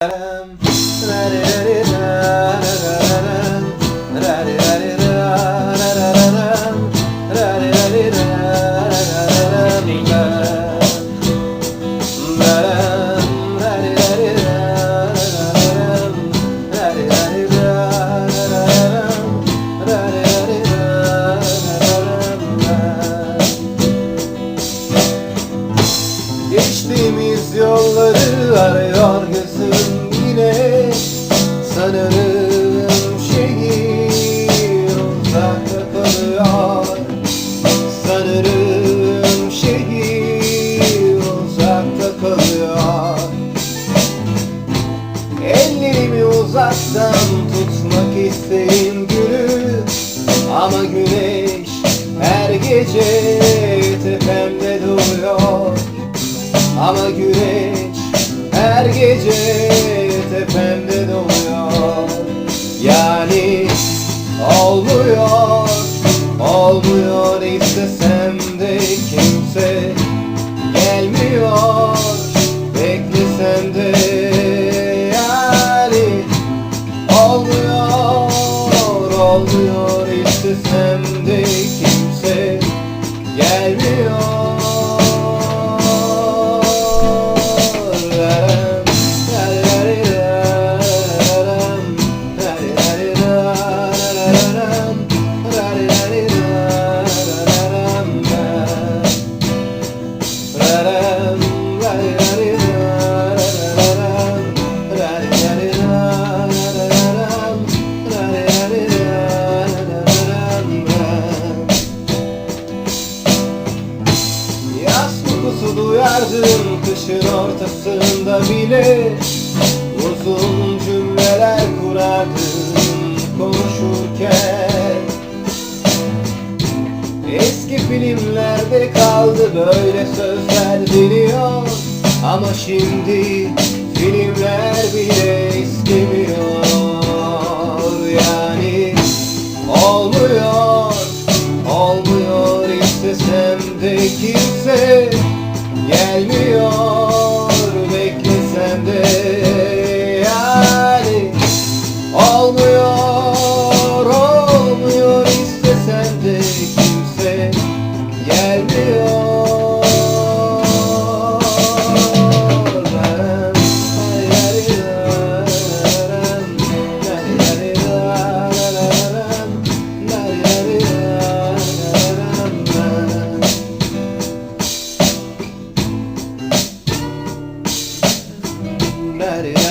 da da da da Sanırım şehir uzakta kalıyor. Sanırım şehir uzakta kalıyor. Ellerimi uzaktan tutmak isterim gülü. Ama güneş her gece tepemde duruyor. Ama güneş her gece tepemde doğuyor kimse Yaz duyardım kışın ortasında bile Uzun cümleler kurardım konuşurken. Eski filmlerde kaldı böyle sözler biliyor Ama şimdi filmler bile istemiyor Yani olmuyor, olmuyor istesem de kimse gelmiyor Yeah.